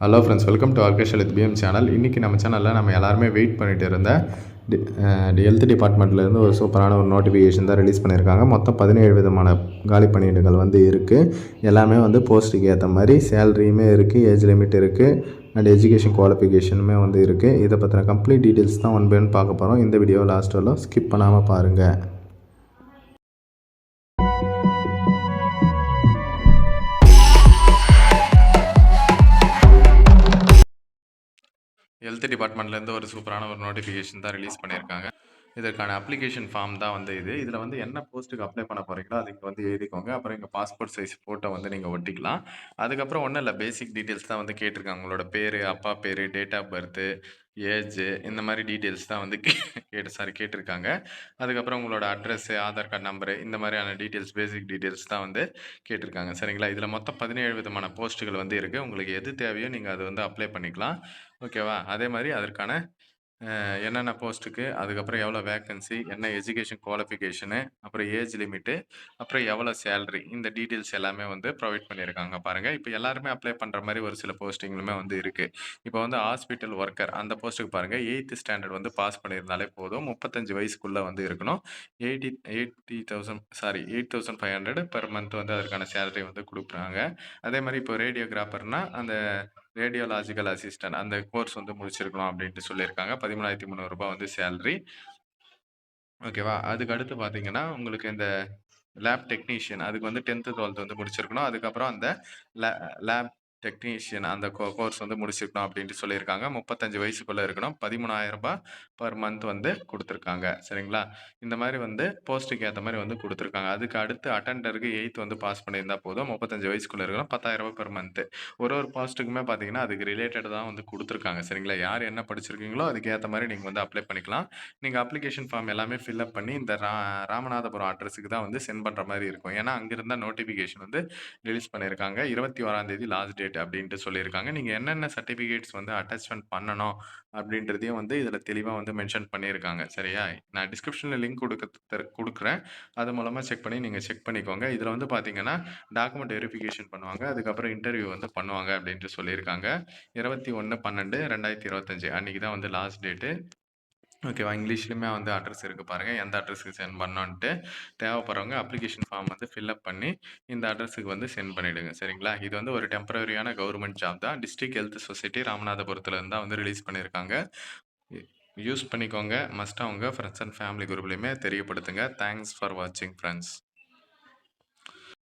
Hello friends welcome to ஆர்கேஷல் with PM channel இன்றைக்கி நம்ம சேனலில் நம்ம எல்லாருமே வெயிட் பண்ணிட்டு இருந்த ஹெல்த் டிபார்ட்மெண்ட்லேருந்து ஒரு சூப்பரான ஒரு நோட்டிஃபிகேஷன் தான் ரிலீஸ் பண்ணியிருக்காங்க மொத்தம் பதினேழு விதமான காலி பணியிடங்கள் வந்து இருக்குது எல்லாமே வந்து போஸ்ட்டுக்கு ஏற்ற மாதிரி சேலரியுமே இருக்குது ஏஜ் லிமிட் இருக்குது அண்ட் எஜுகேஷன் குவாலிஃபிகேஷனுமே வந்து இருக்குது இதை பற்றின கம்ப்ளீட் டீட்டெயில்ஸ் தான் ஒன் பை ஒன் பார்க்க போகிறோம் இந்த வீடியோ லாஸ்ட் ஸ்கிப் பண்ணாமல் பாருங்கள் ஹெல்த் டிபார்ட்மெண்ட்லேருந்து ஒரு சூப்பரான ஒரு நோட்டிஃபிகேஷன் தான் ரிலீஸ் பண்ணியிருக்காங்க. இதற்கான அப்ளிகேஷன் ஃபார்ம் தான் வந்து இது. இதில் வந்து என்ன போஸ்ட்டுக்கு அப்ளை பண்ண போகிறீங்களோ அதுக்கு வந்து எழுதிக்கோங்க. அப்புறம் எங்கள் பாஸ்போர்ட் சைஸ் ஃபோட்டோ வந்து நீங்கள் ஒட்டிக்கலாம். அதுக்கப்புறம் ஒன்றும் இல்லை பேசிக் டீட்டெயில்ஸ் தான் வந்து கேட்டிருக்காங்க. உங்களோட பேர் அப்பா பேர் டேட் ஆஃப் பர்த்து ஏஜ் இந்த மாதிரி டீட்டெயில்ஸ் தான் வந்து கே- கேட்டு சாரி கேட்டிருக்காங்க. அதுக்கப்புறம் உங்களோட அட்ரஸ் ஆதார் கார்டு நம்பரு இந்த மாதிரியான டீட்டெயில்ஸ் பேசிக் டீட்டெயில்ஸ் தான் வந்து கேட்டிருக்காங்க சரிங்களா? இதில் மொத்தம் பதினேழு விதமான போஸ்ட்டுகள் வந்து இருக்குது உங்களுக்கு எது தேவையோ நீங்கள் அது வந்து அப்ளை பண்ணிக்கலாம். ஓகேவா அதே மாதிரி அதற்கான அஹ், என்னென்ன போஸ்ட்டுக்கு அதுக்கப்புறம் எவ்வளோ வேக்கன்சி என்ன எஜுகேஷன் குவாலிஃபிகேஷனு அப்புறம் ஏஜ் லிமிட்டு அப்புறம் எவ்வளோ சேலரி இந்த டீட்டெயில்ஸ் எல்லாமே வந்து ப்ரொவைட் பண்ணியிருக்காங்க பாருங்கள் இப்போ எல்லாருமே அப்ளை பண்ணுற மாதிரி ஒரு சில போஸ்டிங்களுமே வந்து இருக்குது இப்போ வந்து ஹாஸ்பிட்டல் ஒர்க்கர் அந்த போஸ்ட்டுக்கு பாருங்கள் எயித்து ஸ்டாண்டர்ட் வந்து பாஸ் பண்ணியிருந்தாலே போதும். முப்பத்தஞ்சு வயசுக்குள்ளே வந்து இருக்கணும். Eighty eighty thousand sorry eight thousand five hundred per month வந்து அதற்கான சேலரி வந்து கொடுக்குறாங்க. அதே மாதிரி இப்போ ரேடியோகிராஃபர்னால் அந்த ரேடியோலாஜிக்கல் அசிஸ்டன்ட் அந்த கோர்ஸ் வந்து முடிச்சிருக்கணும் அப்படின்ட்டு சொல்லியிருக்காங்க. பதிமூணாயிரத்தி முந்நூறுரூபா வந்து சேலரி ஓகேவா? அதுக்கு அடுத்து பார்த்தீங்கன்னா உங்களுக்கு இந்த லேப் டெக்னீஷியன் அதுக்கு வந்து டென்த்து டுவெல்த் வந்து முடிச்சிருக்கணும். அதுக்கப்புறம் அந்த லே லேப் டெக்னீஷியன் அந்த கோர்ஸ் வந்து முடிச்சிருக்கணும் அப்படின்ட்டு சொல்லியிருக்காங்க. முப்பத்தஞ்சு வயசுக்குள்ளே இருக்கணும். பதிமூணாயிரம் ரூபாய் பர் மந்த் வந்து கொடுத்துருக்காங்க. சரிங்களா? இந்த மாதிரி வந்து போஸ்ட்டுக்கு ஏற்ற மாதிரி வந்து கொடுத்துருக்காங்க. அதுக்கு அடுத்து அட்டெண்டருக்கு எயித் வந்து பாஸ் பண்ணியிருந்தால் போதும். முப்பத்தஞ்சு வயசுக்குள்ளே இருக்கணும். பத்தாயிரம் ரூபாய் பர் மந்த்து ஒரு ஒரு போஸ்ட்டுக்குமே பார்த்தீங்கன்னா அதுக்கு ரிலேட்டட் தான் வந்து கொடுத்துருக்காங்க. சரிங்களா? யார் என்ன படிச்சிருக்கீங்களோ அதுக்கு ஏற்ற மாதிரி நீங்கள் வந்து அப்ளை பண்ணிக்கலாம். நீங்கள் அப்ளிகேஷன் ஃபார்ம் எல்லாமே ஃபில்அப் பண்ணி இந்த ரா ராமநாதபுரம் அட்ரஸுக்கு தான் வந்து சென்ட் பண்ணுற மாதிரி இருக்கும். ஏன்னா அங்கேருந்தால் நோட்டிஃபிகேஷன் வந்து ரிலீஸ் பண்ணியிருக்காங்க. இருபத்தி ஓராந்தேதி லாஸ்ட் டேட் அப்படின்ட்டு சொல்லியிருக்காங்க. நீங்கள் என்னென்ன சர்டிஃபிகேட்ஸ் வந்து அட்டாச்மெண்ட் பண்ணணும் அப்படின்றதையும் வந்து இதில் தெளிவாக வந்து மென்ஷன் பண்ணியிருக்காங்க. சரியா? நான் டிஸ்கிரிப்ஷனில் லிங்க் கொடுக்க கொடுக்குறேன். அது மூலமாக செக் பண்ணி நீங்கள் செக் பண்ணிக்கோங்க. இதில் வந்து பார்த்தீங்கன்னா டாக்குமெண்ட் வெரிஃபிகேஷன் பண்ணுவாங்க. அதுக்கப்புறம் இன்டர்வியூ வந்து பண்ணுவாங்க அப்படின்ட்டு சொல்லியிருக்காங்க. இருபத்தி ஒன்று பன்னெண்டு ரெண்டாயிரத்தி இருபத்தஞ்சு அன்றைக்கி தான் வந்து லாஸ்ட் டேட்டு ஓகேவா? இங்கிலீஷ்லையுமே வந்து அட்ரஸ் இருக்குது பாருங்கள் எந்த அட்ரஸுக்கு சென்ட் பண்ணோன்ட்டு தேவைப்படுறவங்க அப்ளிகேஷன் ஃபார்ம் வந்து ஃபில்அப் பண்ணி இந்த அட்ரஸுக்கு வந்து சென்ட் பண்ணிவிடுங்க சரிங்களா? இது வந்து ஒரு டெம்பரரியான கவர்மெண்ட் ஜாப் தான். டிஸ்ட்ரிக்ட் ஹெல்த் சொசைட்டி ராமநாதபுரத்துலேருந்து தான் வந்து ரிலீஸ் பண்ணியிருக்காங்க யூஸ் பண்ணிக்கோங்க. மஸ்ட்டாக அவங்க ஃப்ரெண்ட்ஸ் அண்ட் ஃபேமிலி குரூப்லையுமே தெரியப்படுத்துங்க. தேங்க்ஸ் ஃபார் வாட்சிங் ஃப்ரெண்ட்ஸ்